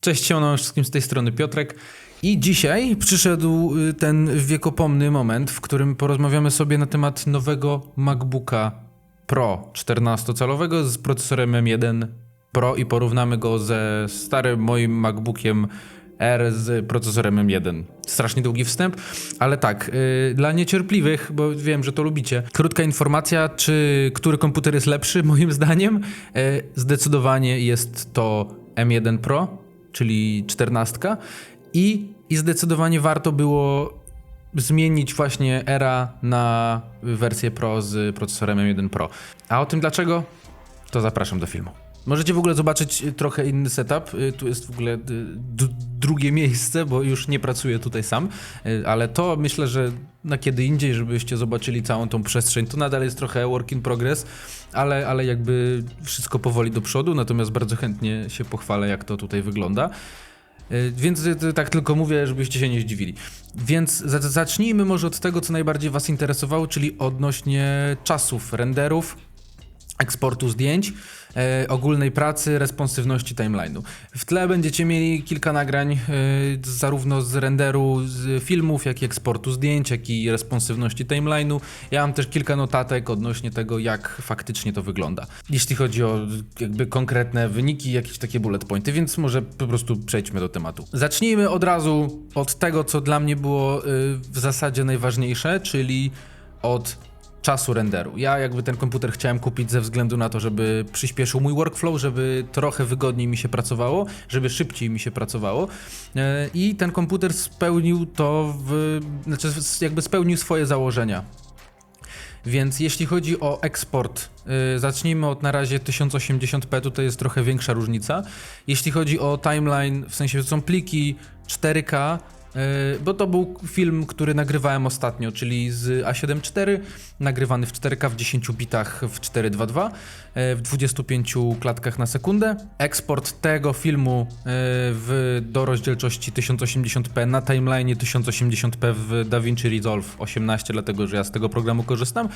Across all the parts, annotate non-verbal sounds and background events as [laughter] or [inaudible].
Cześć, siemano wszystkim z tej strony Piotrek. I dzisiaj przyszedł y, ten wiekopomny moment, w którym porozmawiamy sobie na temat nowego MacBooka Pro 14-calowego z procesorem M1 Pro i porównamy go ze starym moim MacBookiem R z procesorem M1. Strasznie długi wstęp, ale tak, yy, dla niecierpliwych, bo wiem, że to lubicie. Krótka informacja, czy który komputer jest lepszy, [laughs] moim zdaniem. Yy, zdecydowanie jest to M1 Pro, czyli 14 i, i zdecydowanie warto było zmienić właśnie era na wersję Pro z procesorem M1 Pro. A o tym dlaczego? To zapraszam do filmu. Możecie w ogóle zobaczyć y, trochę inny setup. Y, Tu jest w ogóle y, drugie miejsce, bo już nie pracuję tutaj sam, ale to myślę, że na kiedy indziej, żebyście zobaczyli całą tą przestrzeń. To nadal jest trochę work in progress, ale, ale jakby wszystko powoli do przodu, natomiast bardzo chętnie się pochwalę, jak to tutaj wygląda. Więc tak tylko mówię, żebyście się nie zdziwili. Więc za- zacznijmy może od tego, co najbardziej Was interesowało, czyli odnośnie czasów renderów, eksportu zdjęć, e, ogólnej pracy, responsywności timeline'u. W tle będziecie mieli kilka nagrań e, zarówno z renderu z filmów, jak i eksportu zdjęć, jak i responsywności timeline'u. Ja mam też kilka notatek odnośnie tego, jak faktycznie to wygląda. Jeśli chodzi o jakby konkretne wyniki, jakieś takie bullet pointy, więc może po prostu przejdźmy do tematu. Zacznijmy od razu od tego, co dla mnie było y, w zasadzie najważniejsze, czyli od czasu renderu. Ja jakby ten komputer chciałem kupić ze względu na to, żeby przyspieszył mój workflow, żeby trochę wygodniej mi się pracowało, żeby szybciej mi się pracowało. E, I ten komputer spełnił to w, znaczy jakby spełnił swoje założenia. Więc jeśli chodzi o eksport, y, zacznijmy od na razie 1080p, tutaj jest trochę większa różnica. Jeśli chodzi o timeline, w sensie to są pliki 4K, y, bo to był film, który nagrywałem ostatnio, czyli z A7 IV, nagrywany w 4K w 10 bitach w 422, y, w 25 klatkach na sekundę. Eksport tego filmu y, w, do rozdzielczości 1080p na timeline 1080p w DaVinci Resolve 18, dlatego że ja z tego programu korzystam.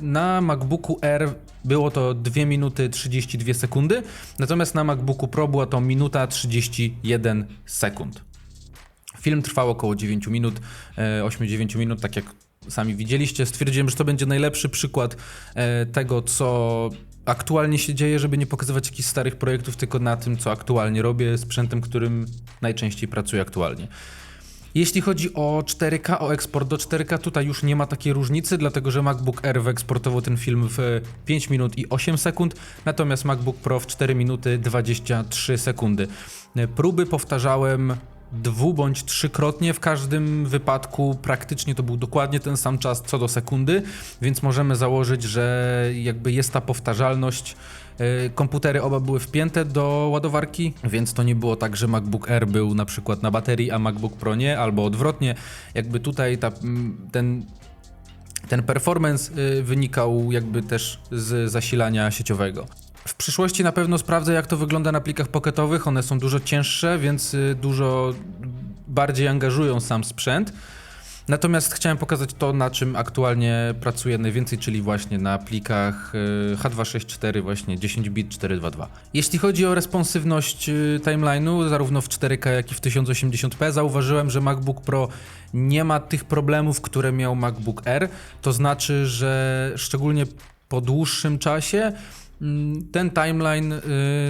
Na MacBooku R było to 2 minuty 32 sekundy, natomiast na MacBooku Pro była to minuta 31 sekund. Film trwał około 9 minut, e, 8-9 minut, tak jak sami widzieliście. Stwierdziłem, że to będzie najlepszy przykład e, tego, co aktualnie się dzieje, żeby nie pokazywać jakichś starych projektów, tylko na tym, co aktualnie robię, sprzętem, którym najczęściej pracuję aktualnie. Jeśli chodzi o 4K, o eksport do 4K, tutaj już nie ma takiej różnicy, dlatego że MacBook Air wyeksportował ten film w 5 minut i 8 sekund, natomiast MacBook Pro w 4 minuty 23 sekundy. Próby powtarzałem dwu bądź trzykrotnie, w każdym wypadku praktycznie to był dokładnie ten sam czas co do sekundy, więc możemy założyć, że jakby jest ta powtarzalność. E, Komputery oba były wpięte do ładowarki, więc to nie było tak, że MacBook Air był na przykład na baterii, a MacBook Pro nie, albo odwrotnie. Jakby tutaj ta, ten ten performance y, wynikał jakby też z zasilania sieciowego. W przyszłości na pewno sprawdzę, jak to wygląda na plikach pocketowych. One są dużo cięższe, więc y, dużo bardziej angażują sam sprzęt. Natomiast chciałem pokazać to, na czym aktualnie pracuję najwięcej, czyli właśnie na plikach y, H264, właśnie 10 bit 422. Jeśli chodzi o responsywność y, timeline'u, zarówno w 4K, jak i w 1080p, zauważyłem, że MacBook Pro nie ma tych problemów, które miał MacBook Air. To znaczy, że szczególnie po dłuższym czasie ten timeline y,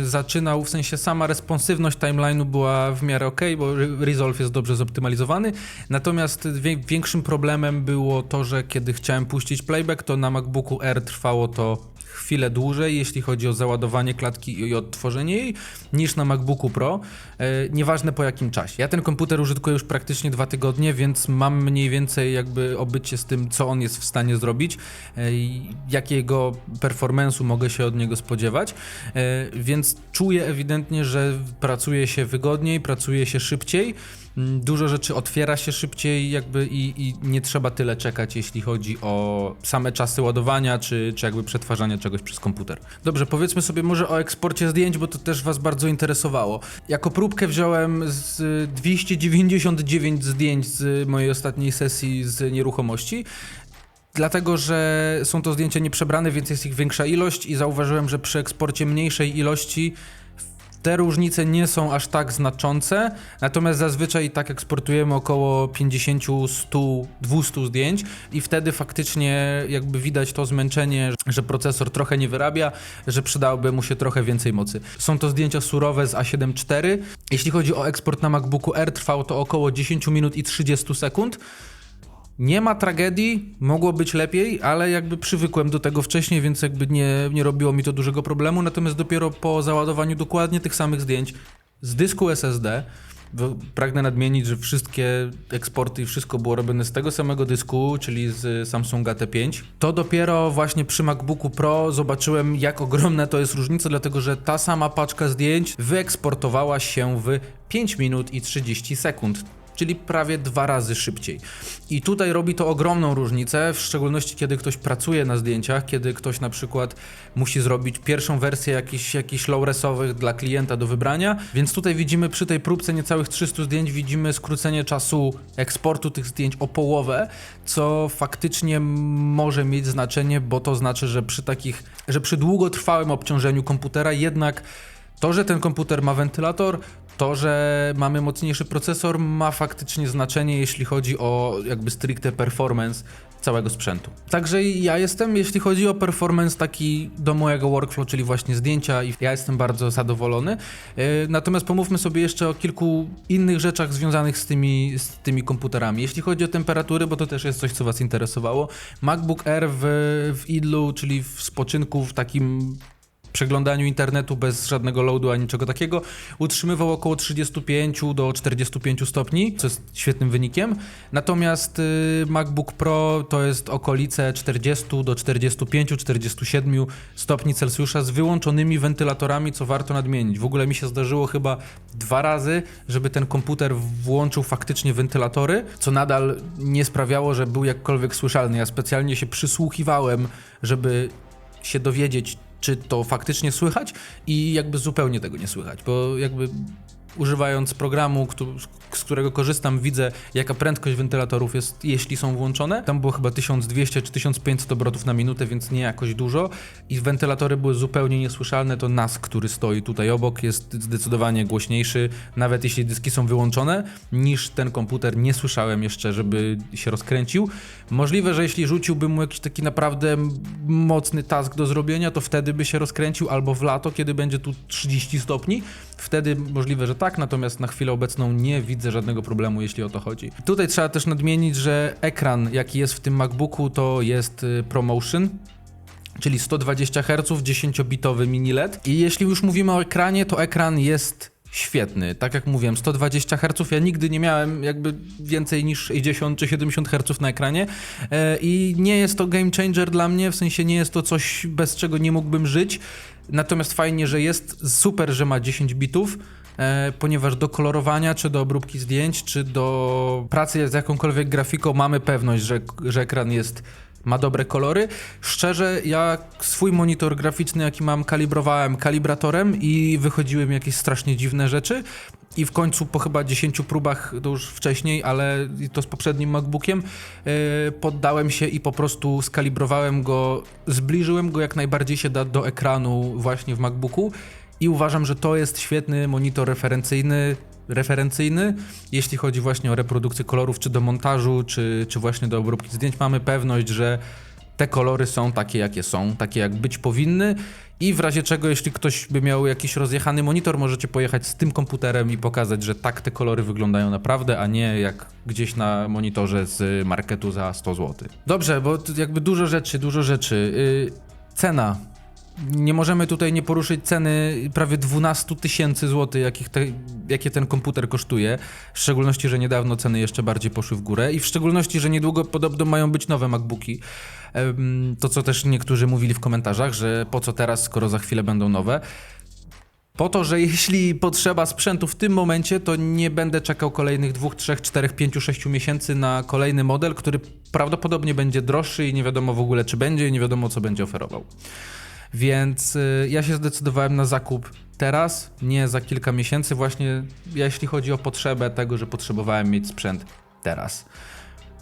zaczynał, w sensie sama responsywność timeline'u była w miarę ok, bo Re- Resolve jest dobrze zoptymalizowany. Natomiast większym problemem było to, że kiedy chciałem puścić playback, to na MacBooku Air trwało to chwilę dłużej, jeśli chodzi o załadowanie klatki i odtworzenie jej, niż na MacBooku Pro. E, nieważne po jakim czasie. Ja ten komputer użytkuję już praktycznie dwa tygodnie, więc mam mniej więcej jakby obycie z tym, co on jest w stanie zrobić, e, jakiego performance'u mogę się od niego spodziewać. E, więc czuję ewidentnie, że pracuje się wygodniej, pracuje się szybciej. Mm, Dużo rzeczy otwiera się szybciej, jakby i, i nie trzeba tyle czekać, jeśli chodzi o same czasy ładowania, czy, czy jakby przetwarzania czegoś przez komputer. Dobrze, powiedzmy sobie może o eksporcie zdjęć, bo to też Was bardzo interesowało. Jako próbkę wziąłem z 299 zdjęć z mojej ostatniej sesji z nieruchomości. Dlatego, że są to zdjęcia nieprzebrane, więc jest ich większa ilość i zauważyłem, że przy eksporcie mniejszej ilości Te różnice nie są aż tak znaczące, natomiast zazwyczaj tak eksportujemy około 50, 100, 200 zdjęć i wtedy faktycznie jakby widać to zmęczenie, że procesor trochę nie wyrabia, że przydałoby mu się trochę więcej mocy. Są to zdjęcia surowe z A7 IV. Jeśli chodzi o eksport na MacBooku Air, trwał to około 10 minut i 30 sekund. Nie ma tragedii, mogło być lepiej, ale jakby przywykłem do tego wcześniej, więc jakby nie, nie robiło mi to dużego problemu. Natomiast dopiero po załadowaniu dokładnie tych samych zdjęć z dysku SSD, pragnę nadmienić, że wszystkie eksporty i wszystko było robione z tego samego dysku, czyli z Samsunga T5. To dopiero właśnie przy MacBooku Pro zobaczyłem, jak ogromna to jest różnica, dlatego że ta sama paczka zdjęć wyeksportowała się w 5 minut i 30 sekund czyli prawie dwa razy szybciej. I tutaj robi to ogromną różnicę, w szczególności kiedy ktoś pracuje na zdjęciach, kiedy ktoś na przykład musi zrobić pierwszą wersję jakichś, jakichś low-resowych dla klienta do wybrania, więc tutaj widzimy przy tej próbce niecałych 300 zdjęć widzimy skrócenie czasu eksportu tych zdjęć o połowę, co faktycznie może mieć znaczenie, bo to znaczy, że przy takich, że przy długotrwałym obciążeniu komputera jednak to, że ten komputer ma wentylator, to, że mamy mocniejszy procesor, ma faktycznie znaczenie, jeśli chodzi o jakby stricte performance całego sprzętu. Także ja jestem, jeśli chodzi o performance taki do mojego workflow, czyli właśnie zdjęcia, i ja jestem bardzo zadowolony. Yy, Natomiast pomówmy sobie jeszcze o kilku innych rzeczach związanych z tymi, z tymi komputerami. Jeśli chodzi o temperatury, bo to też jest coś, co Was interesowało. MacBook Air w, w idlu, czyli w spoczynku, w takim przeglądaniu internetu bez żadnego loadu ani niczego takiego utrzymywał około 35 do 45 stopni, co jest świetnym wynikiem. Natomiast y, MacBook Pro to jest okolice 40 do 45-47 stopni Celsjusza z wyłączonymi wentylatorami, co warto nadmienić. W ogóle mi się zdarzyło chyba dwa razy, żeby ten komputer włączył faktycznie wentylatory, co nadal nie sprawiało, że był jakkolwiek słyszalny. Ja specjalnie się przysłuchiwałem, żeby się dowiedzieć, czy to faktycznie słychać i jakby zupełnie tego nie słychać, bo jakby używając programu, z którego korzystam, widzę jaka prędkość wentylatorów jest, jeśli są włączone. Tam było chyba 1200 czy 1500 obrotów na minutę, więc nie jakoś dużo i wentylatory były zupełnie niesłyszalne. To NAS, który stoi tutaj obok, jest zdecydowanie głośniejszy, nawet jeśli dyski są wyłączone, niż ten komputer. Nie słyszałem jeszcze, żeby się rozkręcił. Możliwe, że jeśli rzuciłbym mu jakiś taki naprawdę mocny task do zrobienia, to wtedy by się rozkręcił, albo w lato, kiedy będzie tu 30 stopni, wtedy możliwe, że tak, natomiast na chwilę obecną nie widzę żadnego problemu, jeśli o to chodzi. Tutaj trzeba też nadmienić, że ekran, jaki jest w tym MacBooku, to jest y, ProMotion, czyli 120 Hz, 10-bitowy mini LED. I jeśli już mówimy o ekranie, to ekran jest świetny. Tak jak mówiłem, 120 Hz. Ja nigdy nie miałem jakby więcej niż 60 czy 70 Hz na ekranie e, i nie jest to game changer dla mnie, w sensie nie jest to coś, bez czego nie mógłbym żyć. Natomiast fajnie, że jest, super, że ma 10 bitów, e, ponieważ do kolorowania, czy do obróbki zdjęć, czy do pracy z jakąkolwiek grafiką mamy pewność, że, że ekran jest ma dobre kolory. Szczerze, ja swój monitor graficzny, jaki mam, kalibrowałem kalibratorem i wychodziły mi jakieś strasznie dziwne rzeczy. I w końcu po chyba 10 próbach, to już wcześniej, ale to z poprzednim MacBookiem, yy, poddałem się i po prostu skalibrowałem go, zbliżyłem go jak najbardziej się da do ekranu właśnie w MacBooku. I uważam, że to jest świetny monitor referencyjny, referencyjny, jeśli chodzi właśnie o reprodukcję kolorów, czy do montażu, czy, czy właśnie do obróbki zdjęć. Mamy pewność, że te kolory są takie, jakie są, takie jak być powinny. I w razie czego, jeśli ktoś by miał jakiś rozjechany monitor, możecie pojechać z tym komputerem i pokazać, że tak te kolory wyglądają naprawdę, a nie jak gdzieś na monitorze z marketu za 100 zł. Dobrze, bo jakby dużo rzeczy, dużo rzeczy. Yy, cena nie możemy tutaj nie poruszyć ceny prawie 12 tysięcy złotych, jakich te, jakie ten komputer kosztuje. W szczególności, że niedawno ceny jeszcze bardziej poszły w górę i w szczególności, że niedługo podobno mają być nowe MacBooki. To, co też niektórzy mówili w komentarzach, że po co teraz, skoro za chwilę będą nowe. Po to, że jeśli potrzeba sprzętu w tym momencie, to nie będę czekał kolejnych 2, 3, 4, 5, 6 miesięcy na kolejny model, który prawdopodobnie będzie droższy i nie wiadomo w ogóle czy będzie i nie wiadomo co będzie oferował. Więc y, ja się zdecydowałem na zakup teraz, nie za kilka miesięcy, właśnie jeśli chodzi o potrzebę tego, że potrzebowałem mieć sprzęt teraz.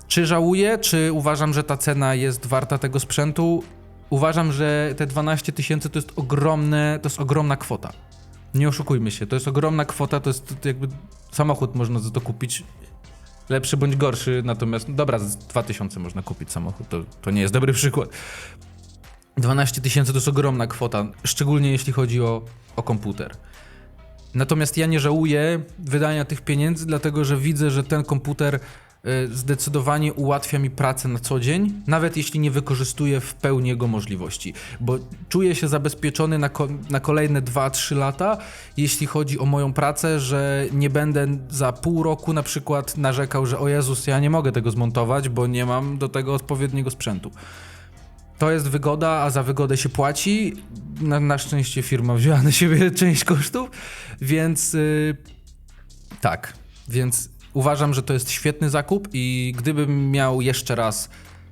Czy żałuję, czy uważam, że ta cena jest warta tego sprzętu? Uważam, że te 12 tysięcy to jest ogromne, to jest ogromna kwota. Nie oszukujmy się, to jest ogromna kwota, to jest jakby samochód można za to kupić. Lepszy bądź gorszy, natomiast, no dobra, z 2000 można kupić samochód, to, to nie jest dobry przykład. 12 tysięcy to jest ogromna kwota, szczególnie jeśli chodzi o, o komputer. Natomiast ja nie żałuję wydania tych pieniędzy, dlatego że widzę, że ten komputer y, zdecydowanie ułatwia mi pracę na co dzień, nawet jeśli nie wykorzystuję w pełni jego możliwości, bo czuję się zabezpieczony na, ko- na kolejne 2-3 lata, jeśli chodzi o moją pracę, że nie będę za pół roku na przykład narzekał, że o Jezus, ja nie mogę tego zmontować, bo nie mam do tego odpowiedniego sprzętu. To jest wygoda, a za wygodę się płaci. Na, na szczęście firma wzięła na siebie [laughs] część kosztów, więc yy, tak. Więc uważam, że to jest świetny zakup i gdybym miał jeszcze raz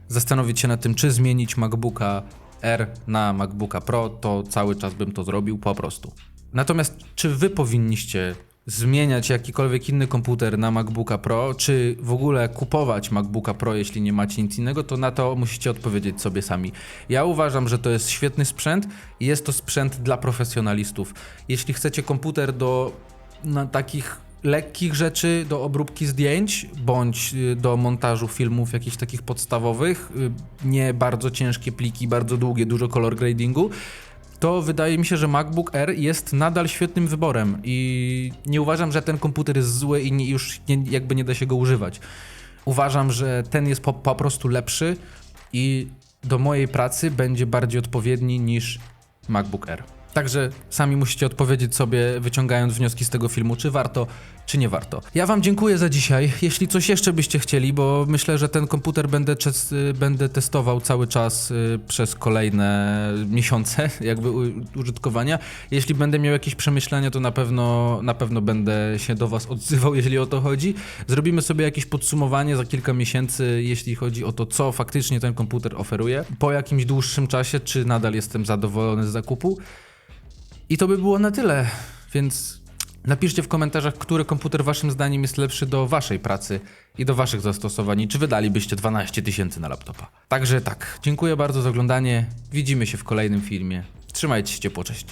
zastanowić się nad tym, czy zmienić MacBooka R na MacBooka Pro, to cały czas bym to zrobił po prostu. Natomiast czy wy powinniście zmieniać jakikolwiek inny komputer na MacBooka Pro, czy w ogóle kupować MacBooka Pro, jeśli nie macie nic innego, to na to musicie odpowiedzieć sobie sami. Ja uważam, że to jest świetny sprzęt i jest to sprzęt dla profesjonalistów. Jeśli chcecie komputer do na takich lekkich rzeczy, do obróbki zdjęć, bądź y, do montażu filmów jakichś takich podstawowych, y, nie bardzo ciężkie pliki, bardzo długie, dużo color gradingu, to wydaje mi się, że MacBook Air jest nadal świetnym wyborem i nie uważam, że ten komputer jest zły i nie, już nie, jakby nie da się go używać. Uważam, że ten jest po, po prostu lepszy i do mojej pracy będzie bardziej odpowiedni niż MacBook Air. Także sami musicie odpowiedzieć sobie, wyciągając wnioski z tego filmu, czy warto, czy nie warto. Ja Wam dziękuję za dzisiaj. Jeśli coś jeszcze byście chcieli, bo myślę, że ten komputer będę, y, będę testował cały czas y, przez kolejne miesiące [laughs] jakby użytkowania. Jeśli będę miał jakieś przemyślenia, to na pewno, na pewno będę się do Was odzywał, [laughs] jeśli o to chodzi. Zrobimy sobie jakieś podsumowanie za kilka miesięcy, jeśli chodzi o to, co faktycznie ten komputer oferuje. Po jakimś dłuższym czasie, czy nadal jestem zadowolony z zakupu. I to by było na tyle, więc napiszcie w komentarzach, który komputer waszym zdaniem jest lepszy do waszej pracy i do waszych zastosowań, i czy wydalibyście 12 tysięcy na laptopa. Także tak, dziękuję bardzo za oglądanie, widzimy się w kolejnym filmie. Trzymajcie się ciepło, cześć.